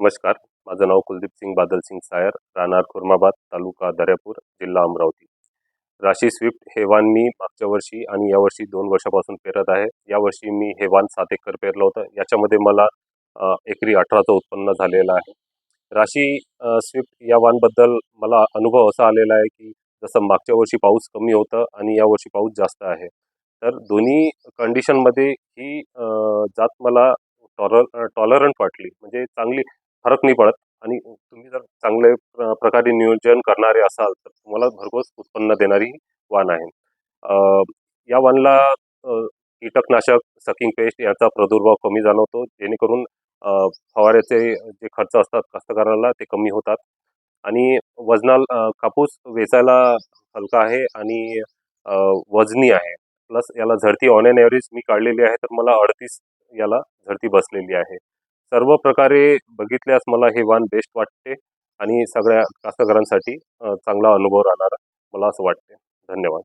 नमस्कार. माझं नाव कुलदीप सिंग बादल सिंग सायर राहणार खुर्माबाद तालुका दर्यापूर जिल्हा अमरावती. राशी स्विफ्ट हे वान मी मागच्या वर्षी आणि यावर्षी दोन वर्षापासून पेरत आहे. यावर्षी मी हे वान सात एकर पेरलं होतं. याच्यामध्ये मला एकरी अठराचं उत्पन्न झालेलं आहे. राशी स्विफ्ट या वानबद्दल मला अनुभव असा आलेला आहे की जसं मागच्या वर्षी पाऊस कमी होतं आणि यावर्षी पाऊस जास्त आहे. तर दोन्ही कंडिशनमध्ये ही जात मला टॉलर टॉलरंट वाटली. म्हणजे चांगली फरक नाही पडत. आणि तुम्ही जर चांगले प्र- प्रकारे नियोजन करणारे असाल तर तुम्हाला भरघोस उत्पन्न देणारी वाण आहे. या वाणला कीटकनाशक सकिंग पेस्ट याचा प्रादुर्भाव कमी जाणवतो. जेणेकरून फवाऱ्याचे जे खर्च असतात कास्तकाराला ते कमी होतात. आणि वजनाला कापूस वेचायला हलका आहे आणि वजनी आहे. प्लस याला झडती ऑन अँड ॲव्हरेज मी काढलेली आहे तर मला अडतीस याला झडती बसलेली आहे. सर्व प्रकारे बघितल्यास मला हे वाण बेस्ट वाटते आणि सगळ्या कास्तकरांसाठी चांगला अनुभव राहणार मला असं वाटते. धन्यवाद.